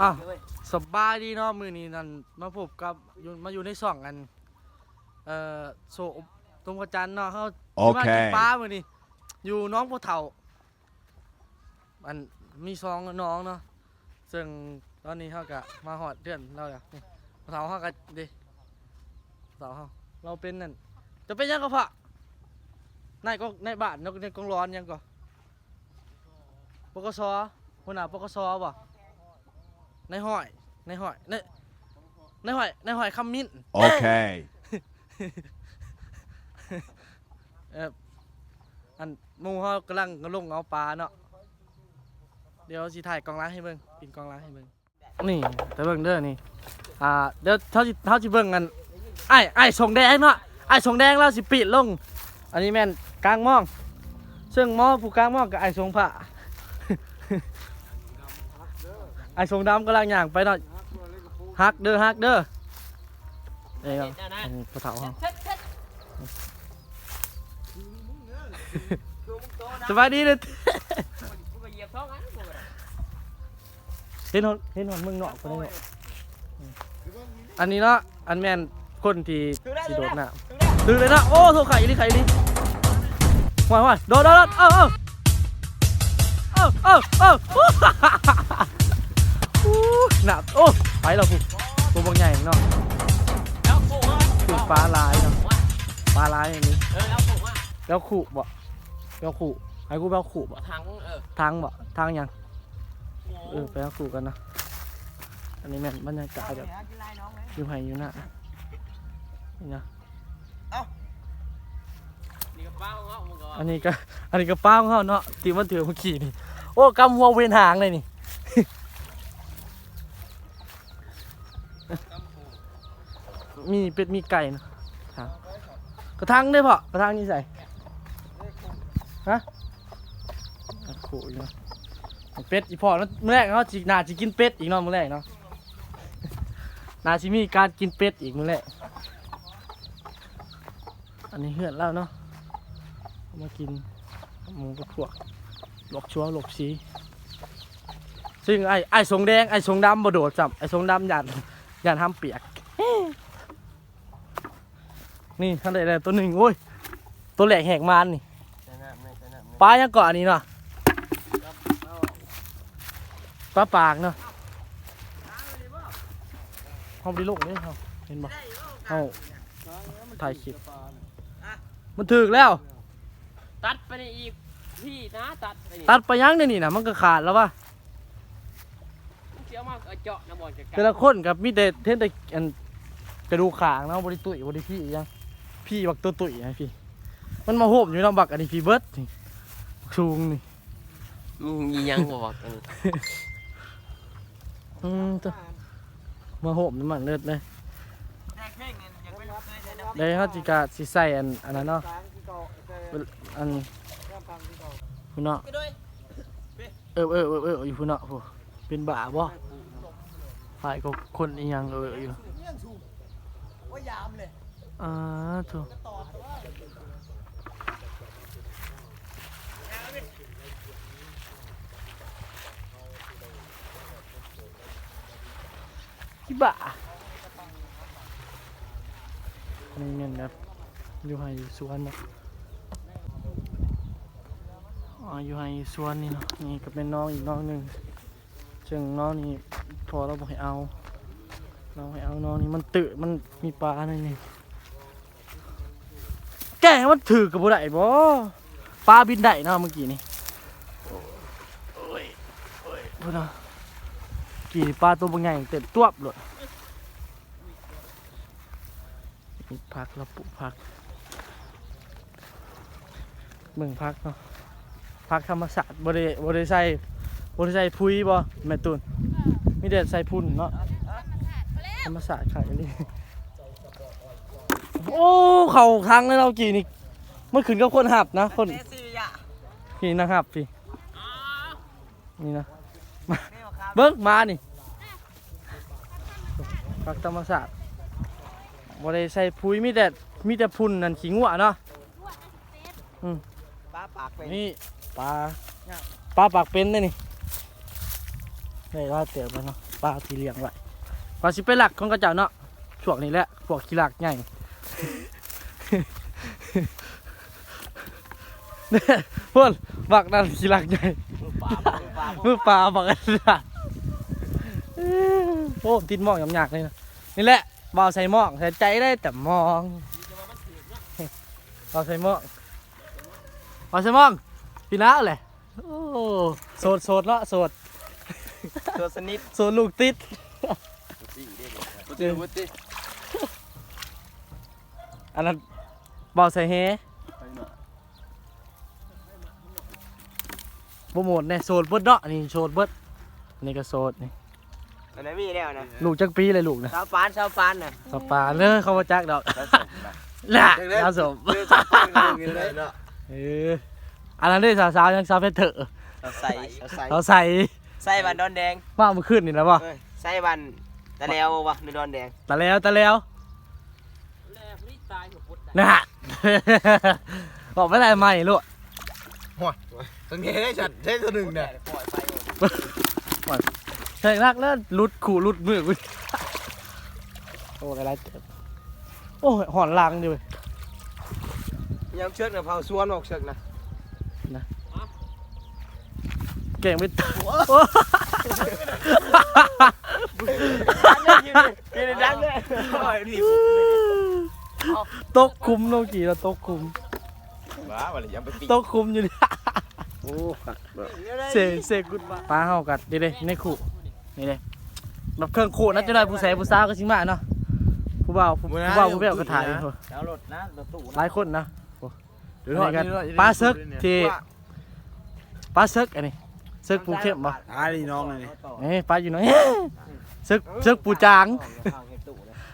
อ้าวสบายดีเนาะมือนี้นั่นมาพบกับอยู่มาอยู่ในช่องกันเอ่อโซตรงกระจันเนาะเขาโอเคสิมากินปลามือนี้อยู่น้องพ่อเฒ่ามันมีสองน้องเนาะซึ่งตอนนี้เขากะมาหอดเดือนเราอยากนี่พ่อเฒ่าเขากะดิพ่อเฒ่าเขาเราเป็นนั่นจะเป็นยังก็พะนายก็ในบ้านนกในกองร้อนยังก็ปกสหัวหน้าปกสบ่ ในห้อยในห้อยในในห้อยในห้อยคำมิ้น Okay. เอออันหมูเขากำลังกำลงเอาปลาเนาะ เดี๋ยวสิถ่ายกองล้างให้เบิ่งปิดกองล้างให้เบิ่งนี่แต่เบิ่งเด้อนี่ อ่า เดี๋ยวเท่าสิเท่าสิเบิ่งกันไอ้ไอ้ส่งแดงเนาะไอ้ส่งแดงแล้วสิปิดลง อันนี้แม่นกลางหมอง ซึ่งหมอผู้กลางหมองกับไอ้ทรงผ้า ไอ้ทรงดำกำลังย่างไปเนาะฮักเด้อฮักเด้อเอ้ยครับอันนี้พระเถาเขาสบายดีเลยเห็นหนเห็นหนมึงเนาะคนนี้อันนี้เนาะอันแมนคนที่สิโดดน้ำถือเลยนะโอ้โทษไข่ลิไข่ลิว่าว่าโดดโดดโดดเอ้าเอ้าเอ้าเอ้าเอ้าอู้ หนักโอ้ไปแล้วปุ๊บตัวบางใหญ่เนาะคือปลาลายเนาะปลาลายอย่างนี้แล้วขู่บ่แล้วขู่ให้กูแปลขู่บ่ทั้งเออทางบ่ทางหยังเออไปเอาขู่กันนะอันนี้แม่นบรรยากาศแบบอยู่ไห้อยู่หน้านี่นะนี่ก็ป้าของเขามึงก็อันนี้ก็อันนี้ก็ป้าของเขาเนาะตีมันถือเมื่อกี้นี่โอ้กำหัวเวนหางเลยนี่ มีเป็ดมีไก่นะทางกระทังได้พอกระทังนี่ใส่ฮะกระขู่อีกเนาะเป็ดอีพอแล้วมื้อแรกเขาจีนาจะกินเป็ดอีกเนาะมื้อแรกเนาะนาจะมีการกินเป็ดอีกเมื้อแรกอันนี้เหือนแล้วเนาะมากินหมูกับพวกหลอกชัวหลอกสีซึ่งไอ้ไอ้ทรงแดงไอ้ทรงดำบ่โดดจับไอ้ทรงดำหยาด หยาดทำเปียก นี่ท่านใดๆตัวหนึ่งโอ้ย ตัวแหลกแหกมานนี่ใช่น้ำไม่ใช่น้ำไม่ปลายังเกาะอันนี้เนาะปลาปากเนาะเขาไปลงเลยเขาเห็นบ่เขาถ่ายคลิปมันถึกแล้ว ตัดไปในอีกพี่นะตัดไปนี่ตัดไปยังเนี่ยนี่นะมันก็ขาดแล้ววะ เสียวมากเจาะน้ำบอลจะกัแต่ละคนกับมีแต่เท่นแต่อันกระดูกขางเนาะบริตุยบริพี่อีกยังพี่บักตัวตุยไงพี่ มันมาโหบอยู่เนาะบักอันนี้พี่เบิร์ดนี่ชูงนี่มึงยิงยังบ่บอกกันอืมตัวมาโหบน้ำมันเลือดเลยเดี๋ยวเขาจิกาสิใส่อันอันนั้นเนาะอันพุ่นเนาะเออเออเออเอออยู่พุ่นเนาะผู้เป็นบ้าบ่ ฝ่ายก็คนอีหยังเอออยู่อ่าถูกที่บ้านี่เงินแบบอยู่ให้อยู่สวนเนาะอ๋ออยู่ให้อยู่สวนนี่เนาะนี่ก็เป็นน้องอีกน้องหนึ่งซึ่งน้องนี่ พอเราบอกให้เอา เราให้เอาน้องนี่มันตื่มันมีปลาในนี่แก้มันถือกับบุได้บ่ปลาบินได้เนาะเมื่อกี้นี่โอ้ยโอ้ยพูดเนาะกี่ปลาตัวบางใหญ่เต็มตัวบเลยมีพักแล้วปลูกพักเมืองพักเนาะพักธรรมศาสตร์บริบริใส่บริใส่พุยบ่แม่ตูน มีแต่ใส่พุ่นเนาะธรรมศาสตร์ขายอันนี้โอ้เข่าทางเลยเรากี่นี่เมื่อคืนก็คนหับนะคนพี่นะครับพี่นี่นะมาเบิ้งมานี่พักธรรมศาสตร์บริใส่พุยมีแต่มีแต่พุ่นนั่นขี้งัวเนาะปลาปากเป็นนี่ปลาปลาปากเป็นเลยนี่ ได้ว่าเตี๋ยวไปเนาะปลาที่เลี้ยงไว้ปลาสิไปหลักของกระเจ้าเนาะช่วงนี้แหละพวกขี้หลักใหญ่เนี่ยพวกบักนั่นขี้หลักใหญ่มือปลามือปลามือปลาบักอันนั้นโอ้ติดหมองยำยากเลยนะนี่แหละบ่าวใส่หมองใส่ใจได้แต่มองบ่าวใส่หมองบ่าวใส่หมองพี่น้าเลยโอ้โสดโสดเนาะโสด ตัวสนิทโสดลูกติดเจอวุ้ติอันนั้นบ่าวใส่เฮโปรโมทเนี่ยโสดเบิดเนาะนี่โสดเบิดอันนี้ก็โสดนี่อันนั้นมีแล้วนะลูกจักปีเลยลูกนะชาวปานชาวปานน่ะสปาเลยเขามาจักดอกแล้วส่งนะน่ะยาสมคือชาวปานก็มีเลยเนาะเอออันนั้นได้สาวๆยังสาวเพชรเถอะเราใส่เราใส่เรา ใส่ใส่บันดอนแดงว่ามันขึ้นนี่นะป่ะเอ้ยใส่บันตะแล้ววะในดอนแดงตะแล้วตะแล้วแรกนี่ตายหัวพุดนะฮะ บอกไม่ได้ใหม่ลูกสังเกตได้ชัดเท่ตัวหนึ่งเนี่ยปล่อยไปแทงรักแล้วหลุดขู่หลุดมือกูโอ้อะไรเจ็บโอ้ยหอนลังดิเว้ยยังเชือกเนี่ยเผาสวนออกเชือกนะ เก่งไปตกินดังเลยโอ้ยนี่ตกคุมโนกี่เราตกคุมว้าวันนี้ยังไปปีตกคุมอยู่นี่โอ้ขัดเสเสกุดปลาเฮากัดนี่เลยในขู่นี่เลยแบบเครื่องขู่น่าจะได้ผู้ใส่ผู้สาวก็ชิมาเนาะผู้บ่าวผู้ผู้บ่าวผู้เบี้ยวก็ถ่ายอยู่ดาวรถนะรถตู้หลายคนนะเดี๋ยวหน่อยนี่กันเดี๋ยวหน่อยปลาเซิกที่ปลาเซิกอันนี้เซิกปูเข้มบ่อ่านี่น้องเลยนี่เอ้ยปลาอยู่ไหนเซิกเซิกปูจาง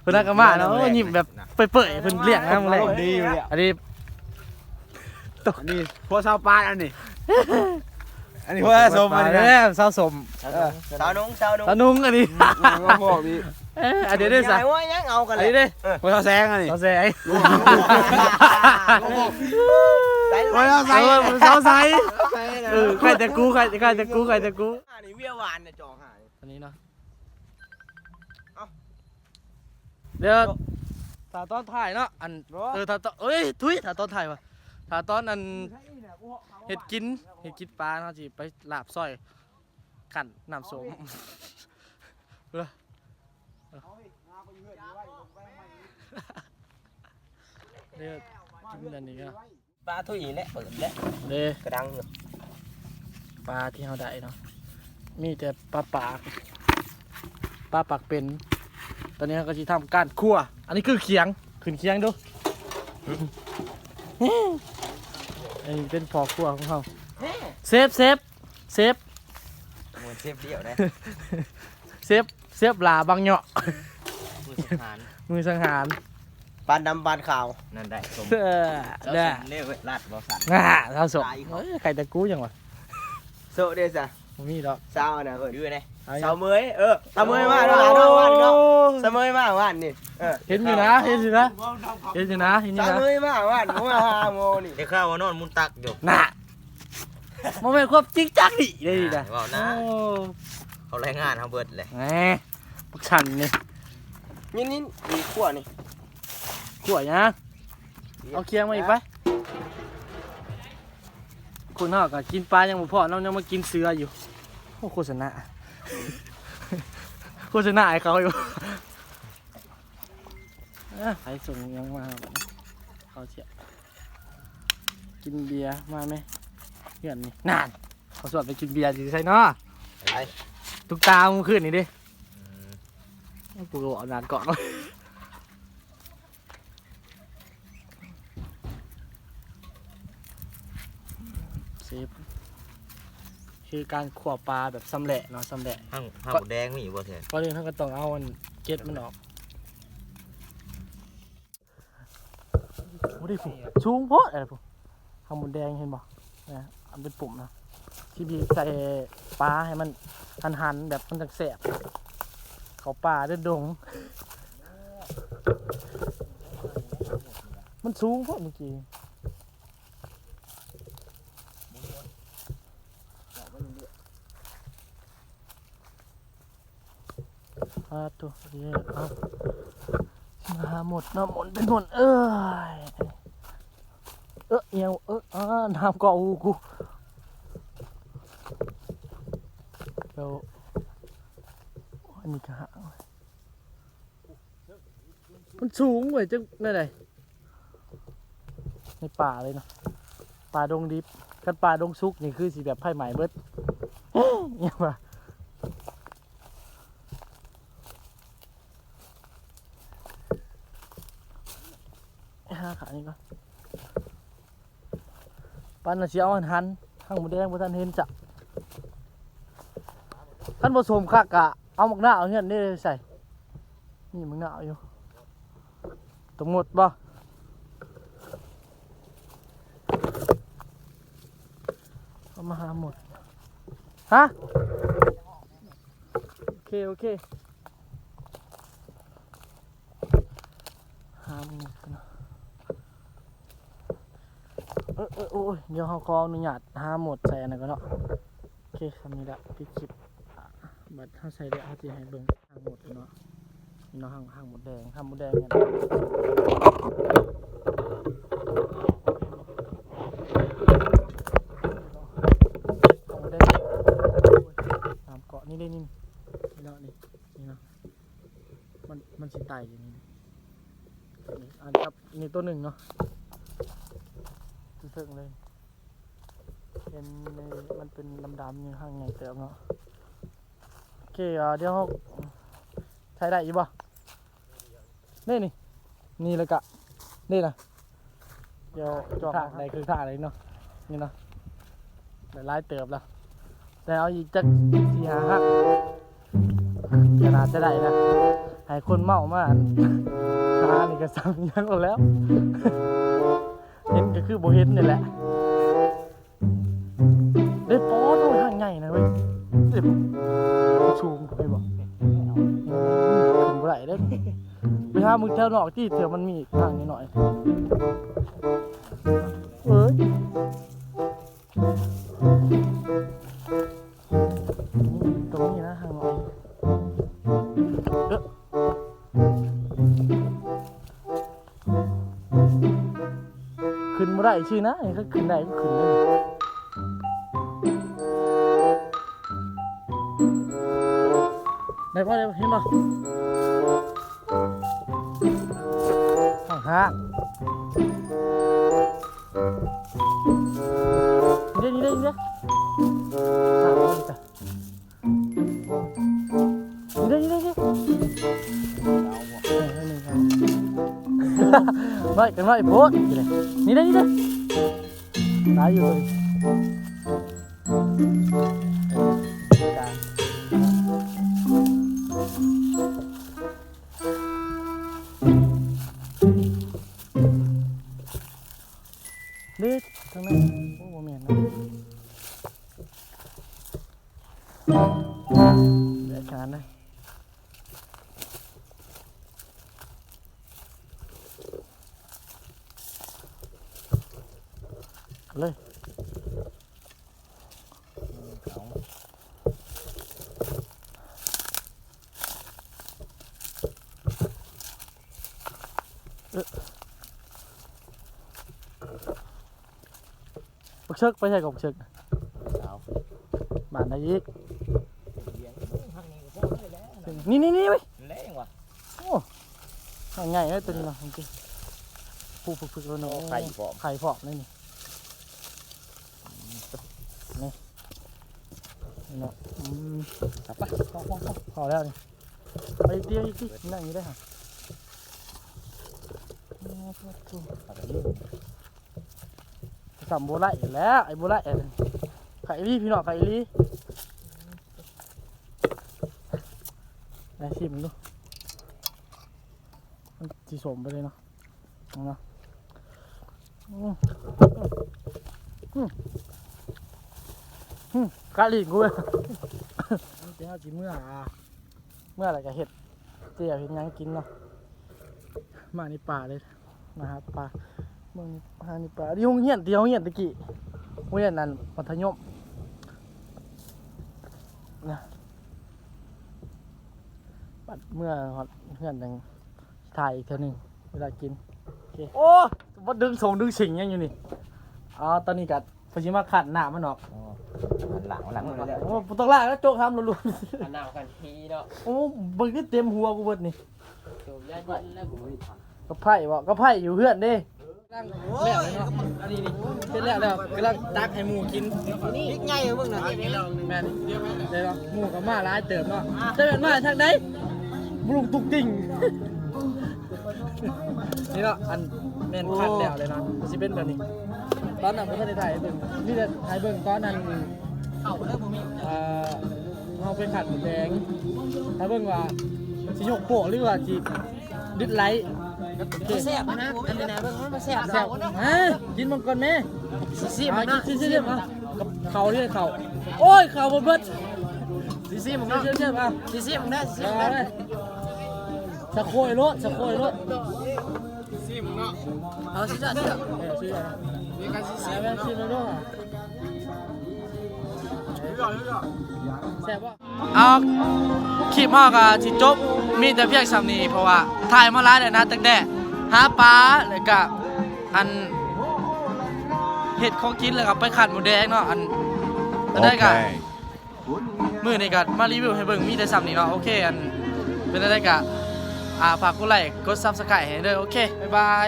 เพิ่นนักกะมาเนาะโอ้ยยิ้มแบบเปื่อยๆเพิ่นเลี้ยงนำเลยดีอยู่เนี่ยอันนี้อันนี้พวกชาวปานอันนี้ อันนี้พวกสมปอัลานนี้แล้นะวสาวสมสาวนุ้งสาวนุ้งตานุ่งอันนี้ก็บอกดิเอ้ยอันนี้ได้ซะว่ายังเอากันอันเลยนี้ได้พวกชาวแซงอันนี้สาวใส่ไอ้ใส่พวกชาวใส่ใส่สาว ใส่เออใครจะกูใครใครจะกูใครจะกูอันนี้เวียหวานเนี่ยจองหายอันนี้เนาะเอ้า เดี๋ยวถ้าตอนถ่ายเนาะอันเออถ้าตอนเอ้ยทุยถ้าตอนถ่ายวะถ้าตอนอันเห็ดกินเห็ดกินปลาเนาะจีไปลาบซอยกันน้ำส้มเออเดี๋ยวกินอันนี้เนาะปลาถุยแหละเปิดแล้วเดี๋ยวกระดังอยู่ ปลาที่เราได้เนาะมีแต่ปลาปากปลาปากเป็น ตอนนี้เราก็จะทำการคั่ว อันนี้คือเคียงขึ้นเคียงดูอันนี้เป็นพอคั่วของเขาเซฟเซฟเซฟเหมือนเซฟเดียวนะเซฟเซฟลาบางเหาะมือสังหารมือสังหารปานดำปานขาว นั่นได้สมเออแล้วเด้อสมเรียกว่าลาดบ่สันง่าเท่าศพตายเขาเอ้ยใครตะกู้ยังวะ โซเดซ่ะบ่มีดอกสาวนะเพิ่นอยู่ไหนเอาสาวเมยเออสาวเมยมาเนาะเนาะวันเนาะสาวเมยมาวันนี่เออเห็นอยู่นะเห็นอยู่นะเห็นอยู่นะเห็นอยู่สาวนะเมยมาวันผมมาหาโมนี่เดี๋ยวข้าวว่านอนมุนตักอยู่น่ะมันเป็นความจริงจังดิได้ดินะว่านะโอ้เขารายงานเขาเบิดเลยแหมปักชันนี่นี่นี่มีขั้วนี่ ขวดนะเอาเคียงมาอีกไป คนนอกก็กินปลายังบ่พอเรายังมากินเสืออยู่โอ้โฆษณาโฆษณาไอ้เขาอยู่เอ้อใครส่งยังมาบัดนี้เขาเชียกินเบียร์มาไหมเพื่อนนี่นานเขาสวดไปกินเบียร์สิใช่เนาะไปตุกตามึงขึ้นนี่ดิกูก็บอกนานก่อนว่า เซฟคือการขวบปลาแบบสำเร็จเนาะสำเร็จ ห้างห้างหมูแดงมีอยู่บ่เถอะก่อนอื่นท่านก็ต้องเอามันเก็ดมันออกโอ้ดิผมชูงโพดอะไรผมทำหมุนแดงเห็นบ่นะอันเป็นปุ่มนะที่บีใส่ปลาให้มันหันหันๆแบบมันจังแสบเขาป่าเด้อดง มันสูงโพดเมื่อกี้าตัวเดี๋ยวเอามาหมดนาะหมดเป็นหมดเอ้ยเออเอียวเอออ่าน้ำเกาะหูกูเดี๋ยวอันนี้ก็หามันสูงเว้ยจังได้ไดในป่าเลยเนาะป่าดงดิบกันป่าดงซุกนี่คือสีแบบไผ่ไหม่เบิดเนี่ยว่ะ ห้าขา นี่ก่อนปันน่ะสิเอาหันหันข้างหมูแดงบ่ทันเห็นจ้ะท่านผสมคักกะเอาหมักหน้าเอาเงี้ยนี่ใส่นี่หมักหน้าอยู่ตรงหมดบ่เอามาหาหมดฮะโอเคโอเคหาหมดกันนะ เออโอ้ยเดี๋ยวเขาขออนุญาตห้าหมดใส่อันนั้นก็เนาะโอเคคำนี้ละพี่คลิปบัดเขาใส่ได้เขาจะให้เบิ่งห้างหมดเนาะนี่เนาะห้างห้างหมดแดงห้างหมดแดงเนี่ยห้างหมดแดงตามเกาะนี่ได้นี่นี่เนาะนี่นี่เนาะมันมันสิไตอยู่นี่นี่อันกับนี่ตัวหนึ่งเนาะ สึ่งๆเลยเห็นในมันเป็นดำๆอยู่ข้างในเติมเนาะโอเคอะเดี๋ยวเราใช้ได้อยู่บ่นี่นี่นี่เลยกะนี่นะเดี๋ยวจอดในคือท่าอะไรเนาะนี่เนาะได้ไล่เติบแล้วแต่เอาอีกจักสี่หาหักขนาดจะได้นะให้คนเมามาอันหานี่ก็สั่งยังหมดแล้วเห็น ก็คือโบเห็นนี่แหละได้ป๊อดโอ้ยห่างใหญ่นะเว้ยเด็บชูมไปบอกขึ้นบ่ไรได้ไปหามึงแถวนอกที่เถื่อมันมีทางนิดหน่อยเอ้ย ขึ้นบ่ได้ชื่อนะก็ขึ้นได้ก็ขึ้นได้ได้ป่ะได้ป่ะเห็นป่ะห่างห่างนี่เด้นี่เด้นี่เด้ห่างมันจ้ะนี่เด้นี่เด้นี่เด้เฮ้ยเฮ้ยนี่ครับไว้กันไว้โพดนี่เด้นี่เด้นี่เด้ตาย เชิกไปใช่กับบักเชิกบานได้อีกนี่นี่นี่ไปแรงว่ะง่ายๆเลยตัวนี้เนาะจริงๆผู้ฝึกๆแล้วเนาะไข่พร้อมไข่พร้อมนี่นี่นี่นี่เนาะอืมไปพอพอพอพอแล้วนี่ไปเดียวอีกทีนั่งอยู่ได้ค่ะ สามโบไลแล้วไอ้โบไลไข่ลีพี่น้องไข่ลีได้ชิมดูมันสีสมไปเลยเนาะเอาเนาะอืมอืมอืมกะหรี่กูเว้ยมันเป็นเอาจีเมื่ออะเมื่ออะไรก็เห็ดเจียวเห็ดหยังกินเนาะมาในป่าเลยมาหาป่า เมืองหาในป่าที่ห้องเฮียนที่ห้องเฮียนตะกี้ห้องเฮียนนั่นมัธยมนะบัดเมื่อฮอดเพื่อนจังถ่ายอีกเท่านึงเวลากินโอเคโอ้บ่ดึงส่งดึงสิงยังอยู่นี่อ๋อตอนนี้กัดพอชิมาขัดหน้ามันออกหลังหลังโอ้บ่ต้องลากแล้วโจกทำรัวอันหนาวกันทีเนาะๆโอ้เบิ่งนี่เต็มหัวกูเบิดนี่จบยาเย็นแล้วกูก็ไผ่บ่ก็ไผ่อยู่เพื่อนเด้ตั้ง แล้วเนาะอันนี้นี่เสร็จแล้วแล้วกำลังตักให้หมูกินนี่ใหญ่เบิ่งน่ะแม่นเดี๋ยวหมูกับมาหลายเติมเนาะจะเป็นมาทางใดบลุงตุกติ่งนี่เนาะอันแม่นคัดแล้วเลยนะสิเป็นแบบนี้ตอนนั้นบ่ทันได้ถ่ายเบิ่งมีแต่ถ่ายเบิ่งตอนนั้นเขาเด้อบ่มีเอ่อเฮาไปขัดหมูแดงถ่ายเบิ่งว่าสิยกโปะหรือว่าสิดิดไลท์ เคแซ่บนะอันนี้นะเบิ่งมันบ่แซ่บแซ่บฮะกินมันก่อนแม่สิซิอะมันกิเนาะนซิซิมากับเขาที่เขาโอ้ยเขาบนเบิดสิซิมันเชื่อเนาะเชื่อเชื่ออะสิซิมันได้สิซิเอามันเลได้ยสะโคยรถสะโคยรถเอาสิจ้าสิจ้าเออชื่ออะไรมีการซิซิแม่ชื่อมันด้วยแซ่บป่ะ เอา คลิปมากอะที่จบ มีแต่เพียงสำนีเพราะว่าถ่ายมาหลายเลยนะตั้งแต่หาปลาแล้วก็อันเห็ดของกินแล้วก็ไปขัดหมูแดงเนาะอันอันได้ก็มือนี่ก็มารีวิวให้เบิ่งมีแต่สำนีเนาะโอเคอันเป็นได้ก็อ่าฝากกดไลค์กดซับสไครต์ให้เด้อโอเค บ๊ายบาย